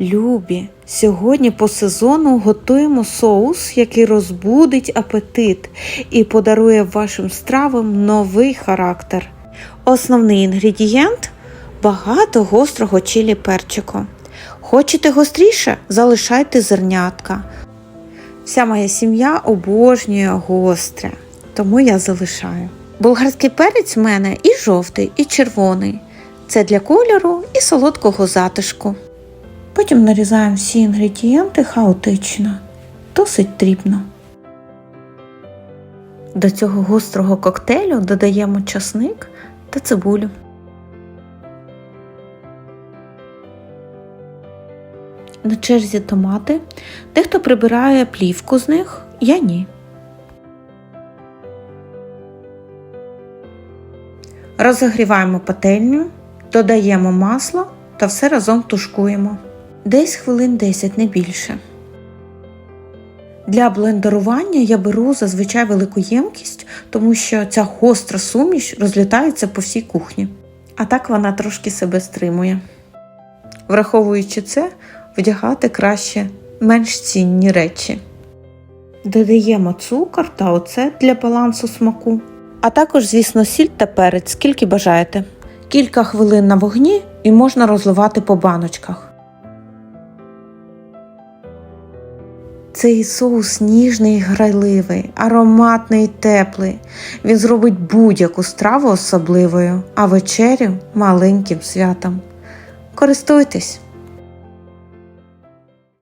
Любі, сьогодні по сезону готуємо соус, який розбудить апетит і подарує вашим стравам новий характер. Основний інгредієнт багато гострого чилі перчику. Хочете гостріше? Залишайте зернятка. Вся моя сім'я обожнює гостре, тому я залишаю. Болгарський перець в мене і жовтий, і червоний. Це для кольору і солодкого затишку. Потім нарізаємо всі інгредієнти хаотично, досить дрібно. До цього гострого коктейлю додаємо часник та цибулю. На черзі томати. Дехто прибирає плівку з них, я ні. Розігріваємо пательню, додаємо масло та все разом тушкуємо. Десь хвилин 10, не більше. Для блендерування я беру зазвичай велику ємкість, тому що ця гостра суміш розлітається по всій кухні. А так вона трошки себе стримує. Враховуючи це, вдягати краще менш цінні речі. Додаємо цукор та оцет для балансу смаку, а також, звісно, сіль та перець, скільки бажаєте. Кілька хвилин на вогні і можна розливати по баночках. Цей соус ніжний і грайливий, ароматний і теплий. Він зробить будь-яку страву особливою, а вечерю маленьким святом. Користуйтесь!